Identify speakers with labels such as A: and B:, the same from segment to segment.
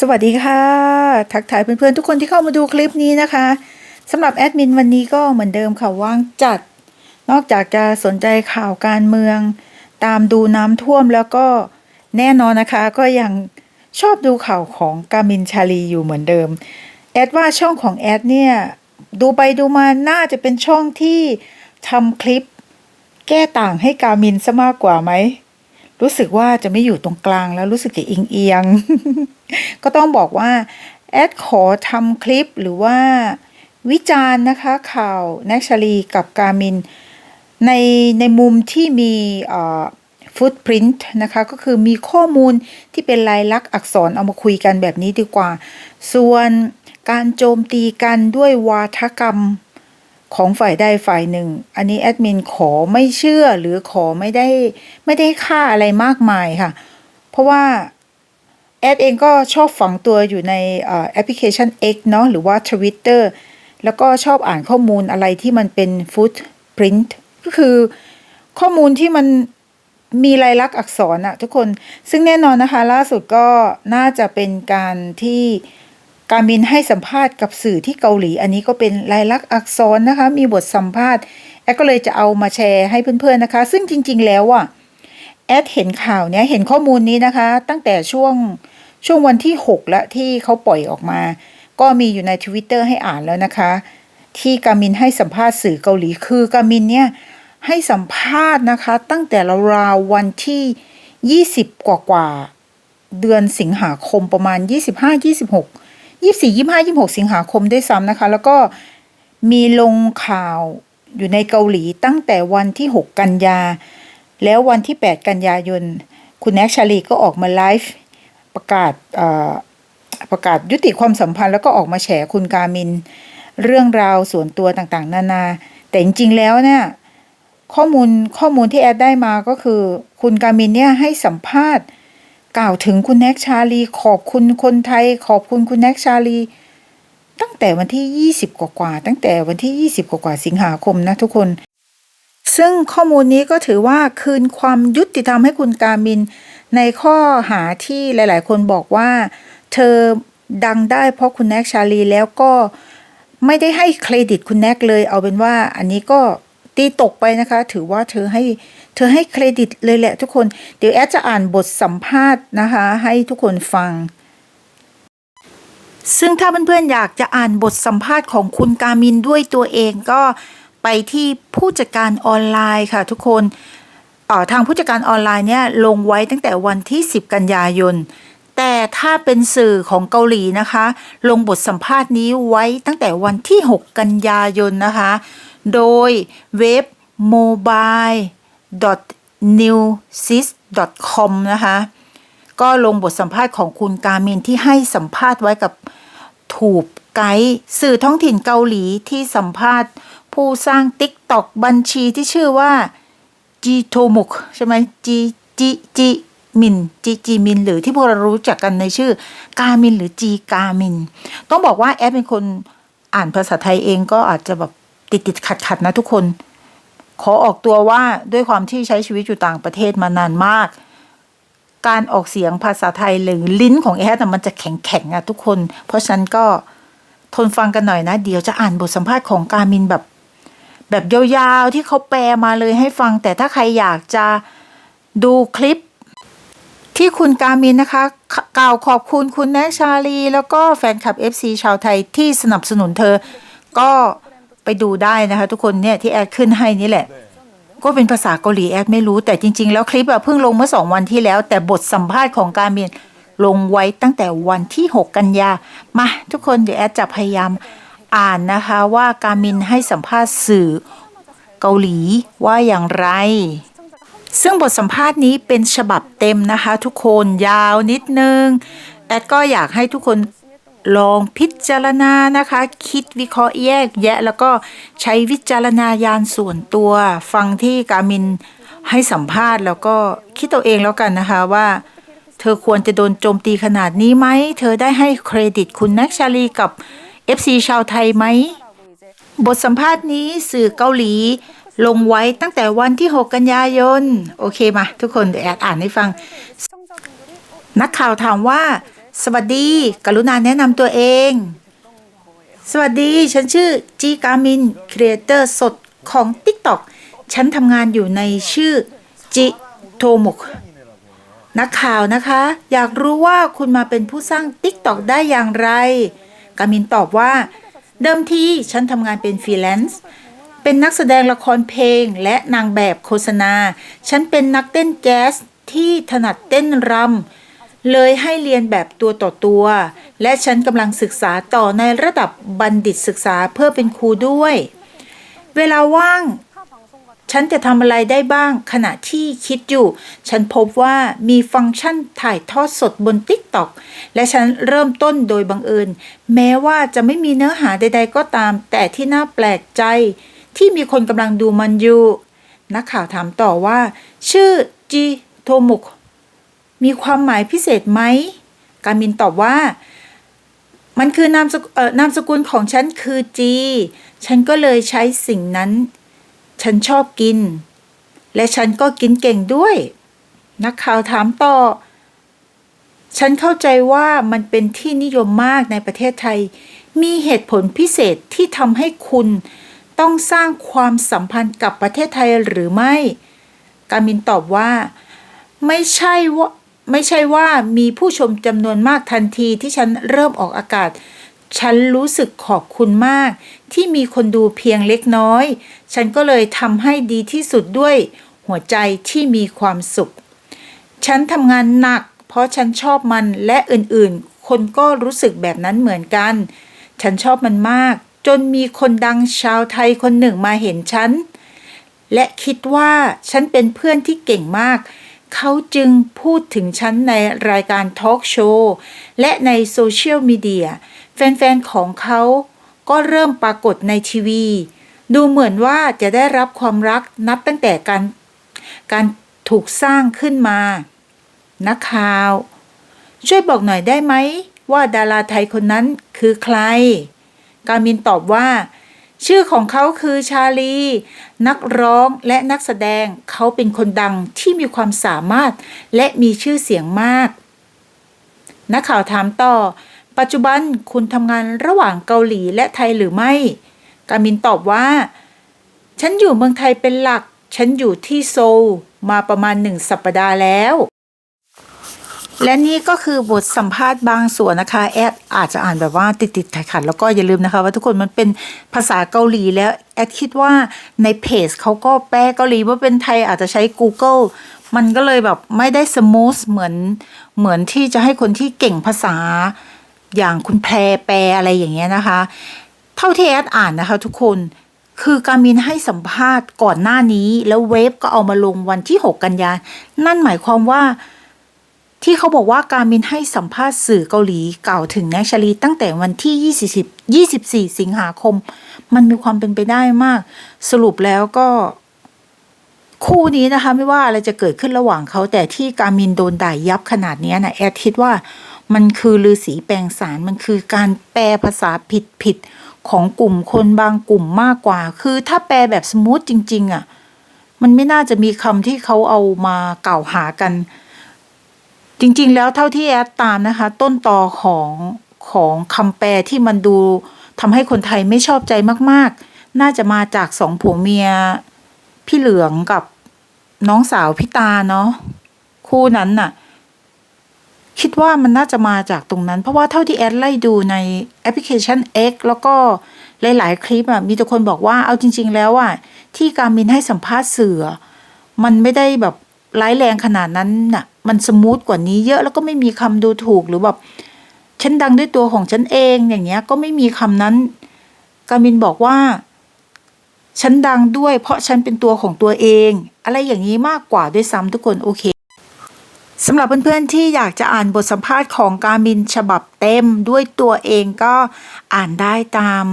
A: สวัสดีค่ะ ทักทายเพื่อนๆทุกคนที่เข้ามาดูคลิปนี้นะคะสำหรับแอดมินวันนี้ก็เหมือนเดิมค่ะว่างจัด นอกจากจะสนใจข่าวการเมือง ตามดูน้ำท่วมแล้วก็แน่นอนนะคะ ก็ยังชอบดูข่าวของกามินชาลีอยู่เหมือนเดิม แอดว่าช่องของแอดเนี่ย ดูไปดูมาน่าจะเป็นช่องที่ทำคลิป แก้ต่างให้กามินซะมากกว่าไหม รู้สึกว่าจะไม่อยู่ตรงกลางแล้วรู้สึกจะอิงเอียง ก็ต้องบอกว่าแอดขอทำคลิปหรือว่าวิจารณ์นะคะข่าวแนชลีกับกามินในในมุมที่มีฟุตพริ้นต์นะคะก็คือมีข้อมูลที่เป็นลายลักษณ์อักษรเอามาคุยกันแบบนี้ดีกว่า ส่วนการโจมตีกันด้วยวาทกรรม ของฝ่ายใดฝ่ายหนึ่ง อันนี้แอดมินขอไม่เชื่อหรือขอไม่ได้ไม่ได้ค่าอะไรมากมายค่ะ เพราะว่าแอดเองก็ชอบฝังตัวอยู่ในแอปพลิเคชัน X เนาะหรือว่า Twitter แล้วก็ชอบอ่านข้อมูลอะไรที่มันเป็น footprint ก็คือข้อมูลที่มันมีลายลักษณ์อักษรอะทุกคนซึ่งแน่นอนนะคะ ล่าสุดก็น่าจะเป็นการที่ การมินให้สัมภาษณ์กับสื่อที่เกาหลี อันนี้ก็เป็นลายลักษณ์อักษรนะคะ มีบทสัมภาษณ์แอดก็เลยจะเอามาแชร์ให้เพื่อนๆนะคะ ซึ่งจริง ๆ แล้วอะแอดเห็นข่าวเนี้ยเห็นข้อมูลนี้นะคะ ตั้งแต่ช่วงช่วงวันที่ 6ล้วที่เขาปล่อยออกมา ก็มีอยู่ในทวิตเตอร์ให้อ่านแล้วนะคะ ที่กามินให้สัมภาษณ์สื่อเกาหลีคือกามินเนี่ยให้สัมภาษณ์นะคะ ตั้งแต่ราววันที่ 20 กว่ากว่าเดือนสิงหาคมประมาณ 25 26 24 25 26 สิงหาคมด้วยซ้ำนะคะ แล้วก็มีลงข่าวอยู่ในเกาหลีตั้งแต่วันที่ 6 กันยา แล้ววันที่ 8 กันยายน คุณแน็กชาลีก็ออกมาไลฟ์ประกาศประกาศยุติความสัมพันธ์แล้วก็ออกมาแฉคุณกามิน เรื่องราวส่วนตัวต่างๆ นานา แต่จริงๆแล้วเนี่ยข้อมูลข้อมูลที่แอดได้มาก็คือ คุณกามินเนี่ยให้สัมภาษณ์ กล่าวถึงคุณแน็กชาลี ขอบคุณคนไทย ขอบคุณคุณแน็กชาลี ตั้งแต่วันที่ 20 กว่าๆตั้งแต่วันที่ 20 กว่าๆสิงหาคมนะทุกคน ซึ่งข้อมูลนี้ก็ถือว่าคืนความยุติธรรมให้คุณกามิน ในข้อหาที่หลาย ๆ คนบอกว่า เธอดังได้เพราะคุณแน็กชาลีแล้วก็ไม่ได้ให้เครดิตคุณแน็กเลย เอาเป็นว่าอันนี้ก็ตีตกไปนะคะ ถือว่าเธอให้ เธอให้เครดิตเลยแหละทุกคน เดี๋ยวแอดจะอ่านบทสัมภาษณ์นะคะ ให้ทุกคนฟัง ซึ่งถ้าเพื่อนๆอยากจะอ่านบทสัมภาษณ์ของคุณกามินด้วยตัวเองก็ไปที่ผู้จัดการออนไลน์ค่ะทุกคนทางผู้จัดการออนไลน์เนี่ยลงไว้ตั้งแต่วันที่ 10 กันยายน แต่ถ้าเป็นสื่อของเกาหลีนะคะ ลงบทสัมภาษณ์นี้ไว้ตั้งแต่วันที่ 6 กันยายนนะคะ โดยเว็บ mobile newsys com นะคะ ก็ลงบทสัมภาษณ์ของคุณกาเมินที่ให้สัมภาษณ์ไว้กับถูกไกด์สื่อท้องถิ่นเกาหลีที่สัมภาษณ์ ผู้สร้างติ๊กตอกบัญชีที่ชื่อว่าจีโทมุกใช่ไหมจีจีจีมินจีจีมินหรือที่พวกเรารู้จักกันในชื่อกามินหรือจีกามิน ต้องบอกว่าแอดเป็นคนอ่านภาษาไทยเองก็อาจจะแบบติดติดขัดขัดนะทุกคน ขอออกตัวว่าด้วยความที่ใช้ชีวิตอยู่ต่างประเทศมานานมาก การออกเสียงภาษาไทยหรือลิ้นของแอดมันจะแข็งแข็งอะทุกคน เพราะฉะนั้นก็ทนฟังกันหน่อยนะ เดี๋ยวจะอ่านบทสัมภาษณ์ของกามินแบบ แบบยาวๆที่เขาแปลมาเลยให้ฟัง แต่ถ้าใครอยากจะดูคลิปที่คุณกามินนะคะกล่าวขอบคุณคุณแนกชาลี แล้วก็แฟนคลับ FC ชาวไทยที่สนับสนุนเธอ ก็ ไปดูได้นะคะ ทุกคนเนี่ยที่แอดขึ้นให้นี่แหละ ก็เป็นภาษาเกาหลีแอดไม่รู้แต่จริง ๆ แล้วคลิปอะเพิ่งลงเมื่อสองวันที่แล้ว แต่บทสัมภาษณ์ของการมินลงไว้ตั้งแต่วันที่ 6 กันยามาทุกคนเดี๋ยวแอดจะพยายามอ่านนะคะว่าการมินให้สัมภาษณ์สื่อเกาหลีว่าอย่างไร ซึ่งบทสัมภาษณ์นี้เป็นฉบับเต็มนะคะ ทุกคนยาวนิดนึงแอดก็อยากให้ทุกคน ลองพิจารณานะคะ คิดวิเคราะห์แยกแยะ แล้วก็ใช้วิจารณญาณส่วนตัว ฟังที่กามินให้สัมภาษณ์ แล้วก็คิดตัวเองแล้วกันนะคะว่าเธอควรจะโดนโจมตีขนาดนี้ไหม เธอได้ให้เครดิตคุณแน็กชาลีกับ FC ชาวไทยไหม บทสัมภาษณ์นี้สื่อเกาหลี ลงไว้ตั้งแต่วันที่ 6 กันยายน โอเคมา ทุกคนเดี๋ยวแอดอ่านให้ฟัง นักข่าวถามว่า สวัสดี กรุณาแนะนำตัวเอง สวัสดี ฉันชื่อจีกามินครีเอเตอร์สดของ TikTok ฉันทำงานอยู่ในชื่อจิโทมุกนักข่าวนะคะ อยากรู้ว่าคุณมาเป็นผู้สร้าง TikTok ได้อย่างไร กามินตอบว่า เดิมทีฉันทำงานเป็นฟรีแลนซ์เป็นนักแสดงละครเพลงและนางแบบโฆษณา ฉันเป็นนักเต้นแจ๊สที่ถนัดเต้นรำ เลยให้เรียนแบบตัวต่อตัว และฉันกำลังศึกษาต่อในระดับบัณฑิตศึกษาเพื่อเป็นครูด้วย เวลาว่าง ฉันจะทำอะไรได้บ้าง ขณะที่คิดอยู่ ฉันพบว่ามีฟังก์ชันถ่ายทอดสดบน TikTok และฉันเริ่มต้นโดยบังเอิญ แม้ว่าจะไม่มีเนื้อหาใด ๆ ก็ตาม แต่ที่น่าแปลกใจ ที่มีคนกำลังดูมันอยู่ นักข่าวถามต่อว่า ชื่อจีโทมุก มีความหมายพิเศษไหม การมินตอบว่า มันคือนามสกุลเอ่อนามสกุลของฉันคือจี ฉันก็เลยใช้สิ่งนั้น ฉันชอบกิน และฉันก็กินเก่งด้วย นักข่าวถามต่อ ฉันเข้าใจว่ามันเป็นที่นิยมมากในประเทศไทย มีเหตุผลพิเศษที่ทำให้คุณต้องสร้างความสัมพันธ์กับประเทศไทยหรือไม่ การมินตอบว่า ไม่ใช่ว่า ไม่ใช่ว่ามีผู้ชมจำนวนมากทันทีที่ฉันเริ่มออกอากาศ ฉันรู้สึกขอบคุณมาก ที่มีคนดูเพียงเล็กน้อย ฉันก็เลยทำให้ดีที่สุดด้วย หัวใจที่มีความสุข ฉันทำงานหนัก เพราะฉันชอบมันและอื่นๆ คนก็รู้สึกแบบนั้นเหมือนกัน ฉันชอบมันมาก จนมีคนดังชาวไทยคนหนึ่งมาเห็นฉัน และคิดว่าฉันเป็นเพื่อนที่เก่งมาก เขาจึงพูดถึงฉันในรายการทอล์กโชว์และในโซเชียลมีเดียแฟนๆ ของเขาก็เริ่มปรากฏในทีวี ดูเหมือนว่าจะได้รับความรักนับตั้งแต่การการถูกสร้างขึ้นมา นักข่าว ช่วยบอกหน่อยได้ไหม ว่าดาราไทยคนนั้นคือใคร กามินตอบว่า ชื่อของเขาคือชาลี นักร้องและนักแสดงเขาเป็นคนดังที่มีความสามารถและมีชื่อเสียงมาก นักข่าวถามต่อ ปัจจุบันคุณทำงานระหว่างเกาหลีและไทยหรือไม่ กามินตอบว่า ฉันอยู่เมืองไทยเป็นหลัก ฉันอยู่ที่โซลมาประมาณหนึ่งสัปดาห์แล้ว และนี่ก็คือบทสัมภาษณ์บางส่วนนะคะแอดอาจจะอ่านแบบว่าติดติดขัดขัดแล้วก็อย่าลืมนะคะ ว่าทุกคนมันเป็นภาษาเกาหลีแล้วแอดคิดว่าในเพจเขาก็แปลเกาหลีว่าเป็นไทยอาจจะใช้ Google มันก็เลยแบบไม่ได้สมูทเหมือนเหมือนที่จะให้คนที่เก่งภาษาอย่างคุณแพรแปลอะไรอย่างเงี้ยนะคะ เท่าที่แอดอ่านนะคะ ทุกคนคือการมินให้สัมภาษณ์ก่อนหน้านี้ แล้วเวฟก็เอามาลงวันที่ 6 กันยานั่นหมายความว่า ที่เขาบอกว่าการมินให้สัมภาษณ์สื่อเกาหลีกล่าวถึงแนชลีตั้งแต่วันที่ 20 24 สิงหาคม มันมีความเป็นไปได้มาก สรุปแล้วก็คู่นี้นะคะไม่ว่าอะไรจะเกิดขึ้นระหว่างเขาแต่ที่การมินโดนด่ายับขนาดนี้นะแอดคิดว่ามันคือลือสีแปลงสารมันคือการแปลภาษาผิดผิดๆของกลุ่มคนบางกลุ่มมากกว่า คือถ้าแปลแบบสมูทจริง ๆอะมันไม่น่าจะมีคำที่เขาเอามากล่าวหากัน จริงๆ แล้วเท่าที่แอดตามนะคะ ต้นตอของของคำแปลที่มันดูทำให้คนไทยไม่ชอบใจมากๆ น่าจะมาจากสองผัวเมีย พี่เหลืองกับน้องสาวพี่ตาเนาะคู่นั้นน่ะ คิดว่ามันน่าจะมาจากตรงนั้น เพราะว่าเท่าที่แอดไล่ดูในแอปพลิเคชัน X แล้วก็หลาย ๆ คลิปอะมีแต่คนบอกว่าเอาจริง ๆ แล้วอะที่การมินให้สัมภาษณ์เสือมันไม่ได้แบบ ร้ายแรงขนาดนั้นน่ะ มันสมูทกว่านี้เยอะแล้วก็ไม่มีคำดูถูกหรือแบบฉันดังด้วยตัวของฉันเองอย่างเงี้ยก็ไม่มีคำนั้น การมินบอกว่า ฉันดังด้วย เพราะฉันเป็นตัวของตัวเอง อะไรอย่างนี้มากกว่าด้วยซ้ำทุกคนโอเคสำหรับเพื่อนๆที่อยากจะอ่านบทสัมภาษณ์ของการมินฉบับเต็มด้วยตัวเองก็อ่านได้ตาม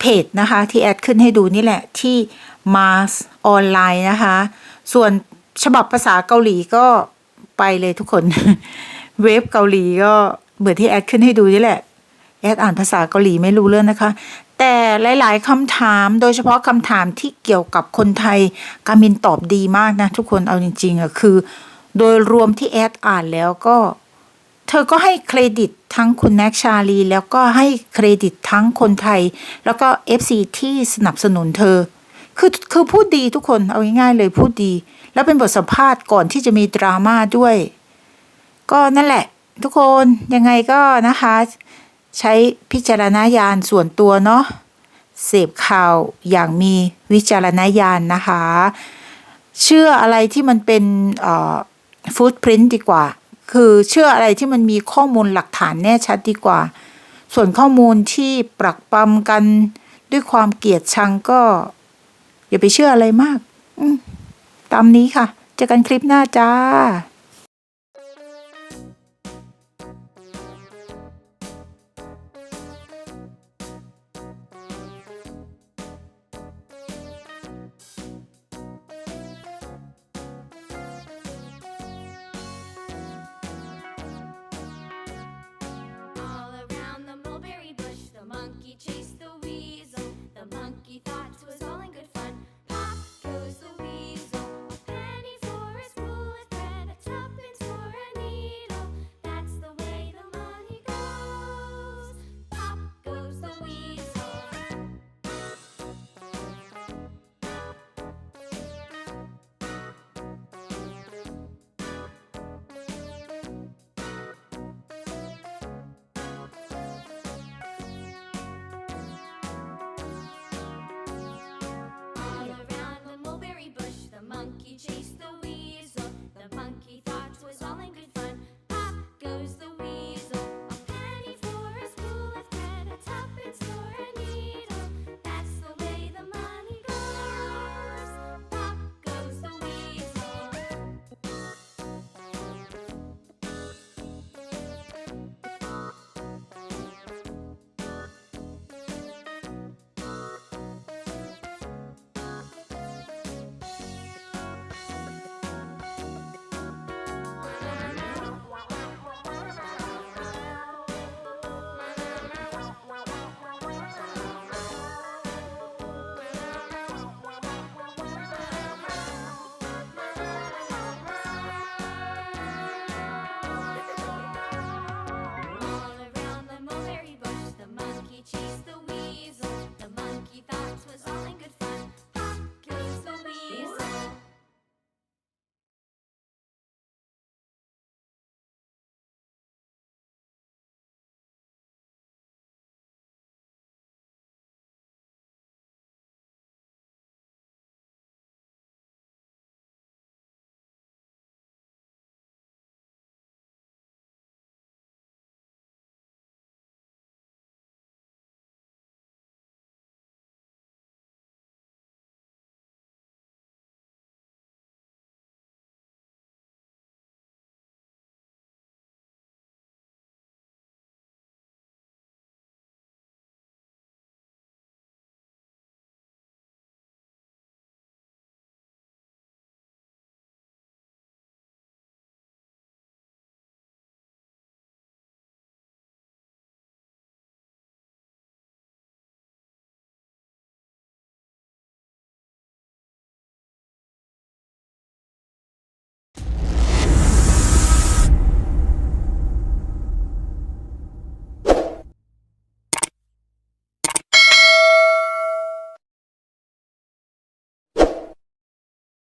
A: เพจนะคะ ที่แอดขึ้นให้ดูนี่แหละที่ Mars ออนไลน์นะคะ ส่วน ฉบับภาษาเกาหลีก็ไปเลยทุกคน เว็บเกาหลีก็เหมือนที่แอดขึ้นให้ดูนี่แหละ แอดอ่านภาษาเกาหลีไม่รู้เรื่องนะคะ แต่หลายๆคำถามโดยเฉพาะคำถามที่เกี่ยวกับคนไทย กามินตอบดีมากนะ ทุกคนเอาจริงๆอะคือ โดยรวมที่แอดอ่านแล้วก็ เธอก็ให้เครดิตทั้งคุณแน็กชาลี แล้วก็ให้เครดิตทั้งคนไทย แล้วก็ FC ที่สนับสนุนเธอ คือคือพูดดีทุกคนเอาง่ายๆเลยพูดดี แล้วเป็นบทสัมภาษณ์ก่อนที่จะมีดราม่าด้วย ก็นั่นแหละ ทุกคนยังไงก็นะคะ ใช้พิจารณญาณส่วนตัวเนาะเสพข่าวอย่างมีวิจารณญาณนะคะ เชื่ออะไรที่มันเป็นฟูดพริ้นดีกว่า คือเชื่ออะไรที่มันมีข้อมูลหลักฐานแน่ชัดดีกว่า ส่วนข้อมูลที่ปรักปรำกันด้วยความเกลียดชังก็ อย่าไปเชื่ออะไรมาก อื ตามนี้ค่ะ เจอกันคลิปหน้าจ้า